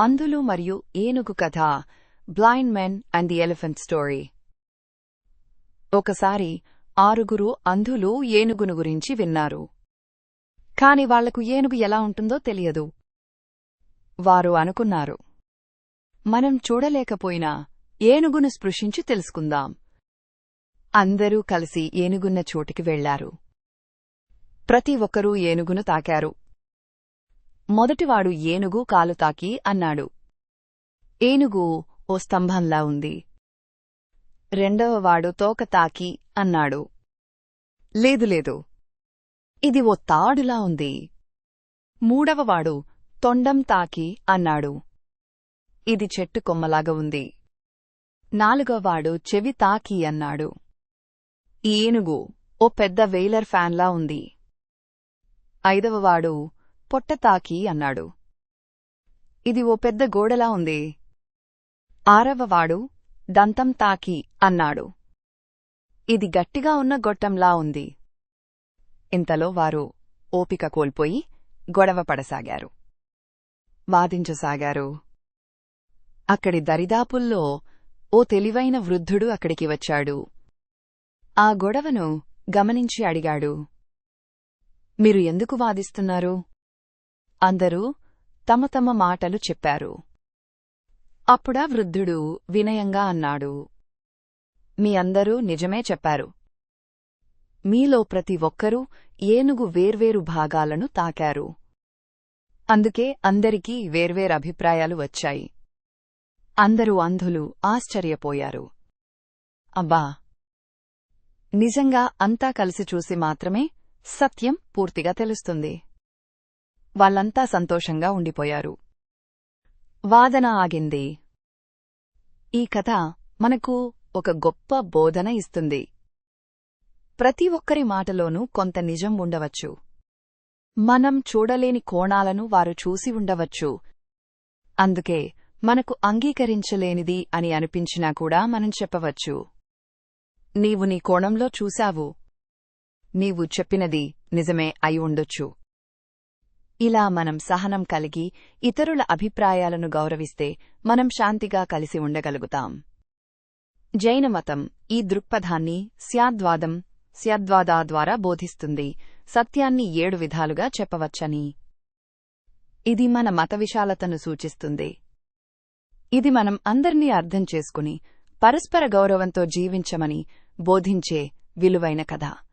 అంధులు మరియు ఏనుగు కథ blind men and the elephant story ఒకసారి ఆరుగురు అంధులు ఏనుగును గురించి విన్నారు. కాని వాళ్ళకు ఏనుగు ఎలా ఉంటుందో తెలియదు. వారు అనుకున్నారు. మనం చూడలేకపోయినా ఏనుగును స్పృశించి తెలుసుకుందాం. అందరూ కలిసి ఏనుగున్న చోటికి వెళ్ళారు. ప్రతి ఒక్కరూ ఏనుగును తాకారు. మొదటివాడు ఏనుగు కాలుతాకి అన్నాడు. ఏనుగు ఓ స్తంభంలా ఉంది. రెండవవాడు తోక తాకి అన్నాడు. లేదు లేదు. ఇది ఓ తాడులా ఉంది. మూడవవాడు తొండం తాకి అన్నాడు. ఇది చెట్టు కొమ్మలాగా ఉంది. నాలుగవవాడు చెవి తాకి అన్నాడు. ఈ ఏనుగు ఓ పెద్ద వెయిలర్ ఫ్యాన్లా ఉంది. ఐదవవాడు పొట్ట తాకి అన్నాడు. ఇది ఓ పెద్ద గోడలా ఉంది. ఆరవవాడు దంతం తాకి అన్నాడు. ఇది గట్టిగా ఉన్న గొట్టంలా ఉంది. ఇంతలో వారు ఓపిక కోల్పోయి గొడవపడసాగారు వాదించసాగారు. అక్కడి దరిదాపుల్లో ఓ తెలివైన వృద్ధుడు అక్కడికి వచ్చాడు. ఆ గొడవను గమనించి అడిగాడు. మీరు ఎందుకు వాదిస్తున్నారు? అందరూ తమ తమ మాటలు చెప్పారు. అప్పుడా వృద్ధుడు వినయంగా అన్నాడు. మీ అందరూ నిజమే చెప్పారు. మీలో ప్రతి ఒక్కరూ ఏనుగు వేర్వేరు భాగాలను తాకారు. అందుకే అందరికీ వేర్వేరు అభిప్రాయాలు వచ్చాయి. అందరూ అంధులు ఆశ్చర్యపోయారు. అబ్బా! నిజంగా అంతా కలిసి చూసి మాత్రమే సత్యం పూర్తిగా తెలుస్తుంది. వాళ్ళంతా సంతోషంగా ఉండిపోయారు. వాదన ఆగింది. ఈ కథ మనకు ఒక గొప్ప బోధన ఇస్తుంది. ప్రతి ఒక్కరి మాటలోనూ కొంత నిజం ఉండవచ్చు. మనం చూడలేని కోణాలను వారు చూసి ఉండవచ్చు. అందుకే మనకు అంగీకరించలేనిది అని అనిపించినా కూడా మనం చెప్పవచ్చు. నీవు నీ కోణంలో చూశావు. నీవు చెప్పినది నిజమే అయి ఉండొచ్చు. ఇలా మనం సహనం కలిగి ఇతరుల అభిప్రాయాలను గౌరవిస్తే మనం శాంతిగా కలిసి ఉండగలుగుతాం. జైనమతం ఈ దృక్పథాన్ని స్యాద్వాదం స్యద్వాదా ద్వారా బోధిస్తుంది. సత్యాన్ని ఏడు విధాలుగా చెప్పవచ్చని. ఇది మన మత విశాలతను సూచిస్తుంది. ఇది మనం అందర్నీ అర్థం చేసుకుని పరస్పర గౌరవంతో జీవించమని బోధించే విలువైన కథ.